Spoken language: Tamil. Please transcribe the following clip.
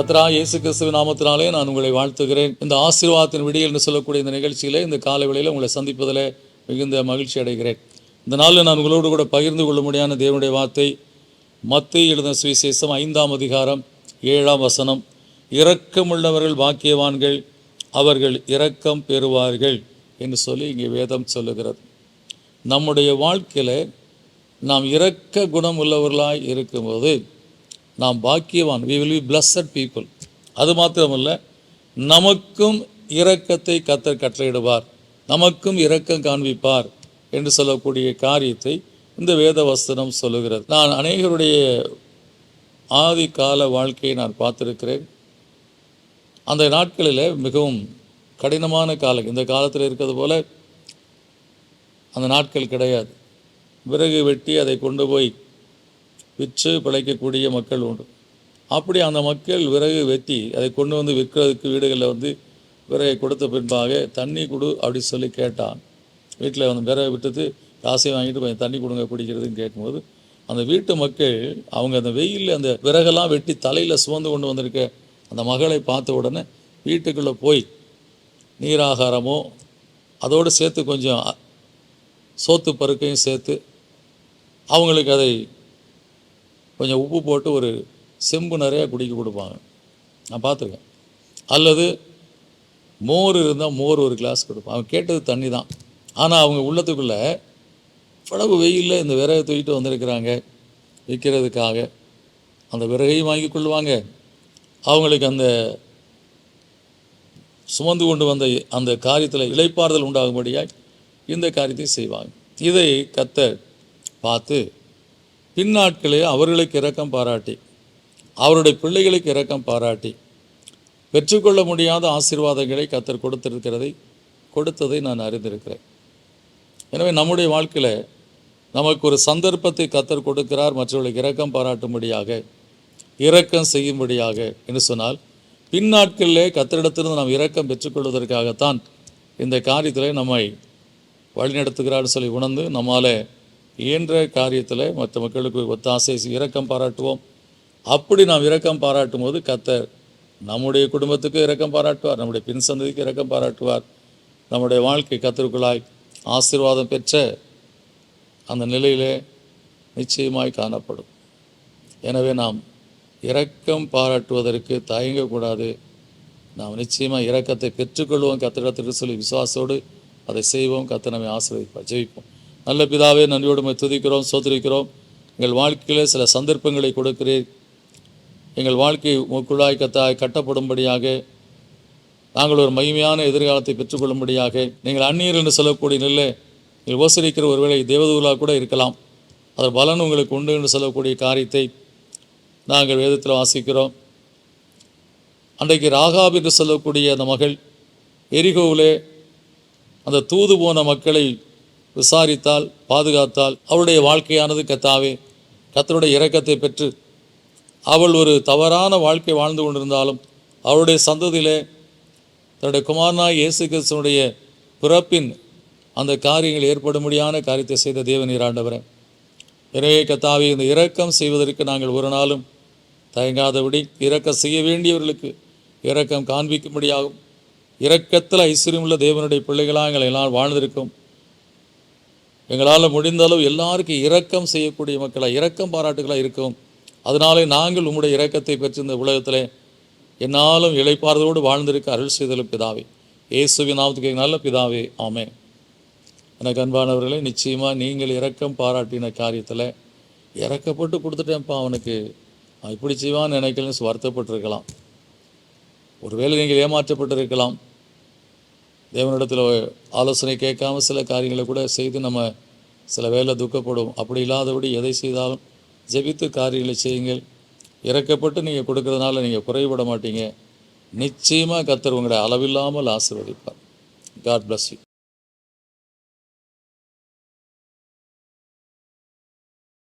கத்ரா இயேசு கிறிஸ்துவ நாமத்தினாலே நான் உங்களை வாழ்த்துகிறேன். இந்த ஆசீர்வாதத்தின் விடியல் என்று சொல்லக்கூடிய இந்த நிகழ்ச்சியிலே இந்த காலை வேளையில் உங்களை சந்திப்பதில் மிகுந்த மகிழ்ச்சி அடைகிறேன். இந்த நாளில் நான் உங்களோடு கூட பகிர்ந்து கொள்ள முடியாத தேவனுடைய வார்த்தை மத்திய எழுதின சுவிசேஷம் ஐந்தாம் அதிகாரம் ஏழாம் வசனம். இரக்கமுள்ளவர்கள் பாக்கியவான்கள் அவர்கள் இரக்கம் பெறுவார்கள் என்று சொல்லி இங்கே வேதம் சொல்லுகிறது. நம்முடைய வாழ்க்கையில் நாம் இரக்க குணம் உள்ளவர்களாய் இருக்கும்போது நாம் பாக்கியவான். We will be blessed people அது மாத்திரமல்ல நமக்கும் இரக்கத்தை கத்தர் கட்டளையிடுவார். நமக்கும் இரக்கம் காண்பிப்பார் என்று சொல்லக்கூடிய காரியத்தை இந்த வேத வசனம் சொல்லுகிறது. நான் அநேகருடைய ஆதி கால வாழ்க்கையை நான் பார்த்துருக்கிறேன். அந்த நாட்களில் மிகவும் கடினமான காலம். இந்த காலத்தில் இருக்கிறது போல் அந்த நாட்கள் கிடையாது. விறகு வெட்டி அதை கொண்டு போய் விற்று பிழைக்கக்கூடிய மக்கள் உண்டு. அப்படி அந்த மக்கள் விறகு வெட்டி அதை கொண்டு வந்து விற்கிறதுக்கு வீடுகளில் வந்து விறகை கொடுத்த பின்பாக தண்ணி கொடு அப்படி சொல்லி கேட்டான். வீட்டில் வந்து விறகு விட்டுட்டு காசை வாங்கிட்டு கொஞ்சம் தண்ணி கொடுங்க குடிக்கிறதுன்னு கேட்கும்போது அந்த வீட்டு மக்கள் அவங்க அந்த வெயிலில் அந்த விறகெல்லாம் வெட்டி தலையில் சுமந்து கொண்டு வந்திருக்க அந்த மகளை பார்த்த உடனே வீட்டுக்குள்ளே போய் நீராகாரமோ அதோடு சேர்த்து கொஞ்சம் சோத்து பருக்கையும் சேர்த்து அவங்களுக்கு அதை கொஞ்சம் உப்பு போட்டு ஒரு செம்பு நிறையா குடிக்க கொடுப்பாங்க. நான் பார்த்துருக்கேன். அல்லது மோர் இருந்தால் மோர் ஒரு கிளாஸ் கொடுப்பான். அவன் கேட்டது தண்ணி தான். ஆனால் அவங்க உள்ளத்துக்குள்ளே இவ்வளவு வெயிலில் இந்த விறகை தூக்கிட்டு வந்திருக்கிறாங்க. விற்கிறதுக்காக அந்த விறகையும் வாங்கி கொள்வாங்க. அவங்களுக்கு அந்த சுமந்து கொண்டு வந்த அந்த காரியத்தில் இழைப்பாறுதல் உண்டாகும்படியாக இந்த காரியத்தை செய்வாங்க. இதை கத்த பார்த்து பின்னாட்களே அவர்களுக்கு இரக்கம் பாராட்டி அவருடைய பிள்ளைகளுக்கு இரக்கம் பாராட்டி பெற்றுக்கொள்ள முடியாத ஆசீர்வாதங்களை கத்தர் கொடுத்திருக்கிறதை கொடுத்ததை நான் அறிந்திருக்கிறேன். எனவே நம்முடைய வாழ்க்கையில் நமக்கு ஒரு சந்தர்ப்பத்தை கத்தர் கொடுக்கிறார் மற்றவர்களுக்கு இரக்கம் பாராட்டும்படியாக இரக்கம் செய்யும்படியாக என்று சொன்னால் பின்னாட்களிலே கத்தரிடத்திலிருந்து நாம் இரக்கம் பெற்றுக்கொள்வதற்காகத்தான் இந்த காரியத்தில் நம்மை வழிநடத்துகிறார்னு சொல்லி உணர்ந்து நம்மால் இயன்ற காரியத்தில் மற்ற மக்களுக்கு ஒத்தாசை இரக்கம் பாராட்டுவோம். அப்படி நாம் இரக்கம் பாராட்டும் போது கத்தர் நம்முடைய குடும்பத்துக்கு இரக்கம் பாராட்டுவார் நம்முடைய பின் சந்ததிக்கு இரக்கம் பாராட்டுவார். நம்முடைய வாழ்க்கை கத்தருக்குள்ளாய் ஆசீர்வாதம் பெற்ற அந்த நிலையிலே நிச்சயமாய் காணப்படும். எனவே நாம் இரக்கம் பாராட்டுவதற்கு தயங்கக்கூடாது. நாம் நிச்சயமாக இரக்கத்தை பெற்றுக்கொள்வோம். கத்திடத்திற்கு சொல்லி விசுவாசோடு அதை செய்வோம். கத்தை நம்மை ஆசீர்வதிப்பார். ஜெயிப்போம் நல்ல பிதாவே நன்றியோடு துதிக்கிறோம் சோதரிக்கிறோம் எங்கள் வாழ்க்கையிலே சில சந்தர்ப்பங்களை கொடுக்கிறீர். எங்கள் வாழ்க்கை உக்குழாய் கத்தாய் கட்டப்படும்படியாக நாங்கள் ஒரு மகிமையான எதிர்காலத்தை பெற்றுக்கொள்ளும்படியாக நீங்கள் அந்நீர் என்று சொல்லக்கூடிய நிலை நீங்கள் உபசரிக்கிற ஒருவேளை தேவதூலாக கூட இருக்கலாம். அதன் பலன் உங்களுக்கு உண்டு என்று சொல்லக்கூடிய காரியத்தை நாங்கள் வேதத்தில் வாசிக்கிறோம். அன்றைக்கு ராகாப் என்று சொல்லக்கூடிய அந்த மகள் எரிகோவிலே அந்த தூது போன மக்களை விசாரித்தால் பாதுகாத்தால் அவளுடைய வாழ்க்கையானது கத்தாவே கத்தருடைய இரக்கத்தை பெற்று அவள் ஒரு தவறான வாழ்க்கை வாழ்ந்து கொண்டிருந்தாலும் அவளுடைய சந்ததியிலே தன்னுடைய குமாரனாய் இயேசு கிறிஸ்தனுடைய பிறப்பின் அந்த காரியங்கள் ஏற்படும்படியான காரியத்தை செய்த தேவன் ஆண்டவரே. எனவே கத்தாவே இந்த இரக்கம் செய்வதற்கு நாங்கள் ஒரு நாளும் தயங்காதபடி இரக்கம் செய்ய வேண்டியவர்களுக்கு இரக்கம் காண்பிக்கும்படியாகும் இரக்கத்தில் ஐஸ்வர்யமுள்ள தேவனுடைய பிள்ளைகளாக எங்களை எல்லாம் வாழ்ந்திருக்கும் எங்களால் முடிந்த அளவு எல்லாருக்கும் இரக்கம் செய்யக்கூடிய மக்களாக இரக்கம் பாராட்டுகளாக இருக்கும். அதனாலே நாங்கள் உம்முடைய இரக்கத்தை பெற்று இந்த உலகத்தில் என்னாலும் இளைப்பாறுதலோடு வாழ்ந்திருக்க அருள் செய்தலும் பிதாவே. இயேசுவின் நாமத்துக்கு நல்ல பிதாவே ஆமே எனக்கு அன்பானவர்களே நிச்சயமாக நீங்கள் இரக்கம் பாராட்டின காரியத்தில் இறக்கப்பட்டு கொடுத்துட்டேன்ப்பா அவனுக்கு. அவன் இப்படி செய்வான்னு நினைக்கலன்னு வருத்தப்பட்டிருக்கலாம். ஒருவேளை நீங்கள் ஏமாற்றப்பட்டிருக்கலாம். தேவனிடத்தில் ஆலோசனை கேட்காம சில காரியங்களை கூட செய்து நம்ம சில வேலை துக்கப்படும். அப்படி இல்லாதபடி எதை செய்தாலும் ஜெபித்து காரியங்களை செய்யுங்கள். இறக்கப்பட்டு நீங்கள் கொடுக்கறதுனால நீங்கள் குறைபட மாட்டீங்க. நிச்சயமாக கத்தர் உங்களுடைய அளவில்லாமல் ஆசீர்வதிப்பார். God bless you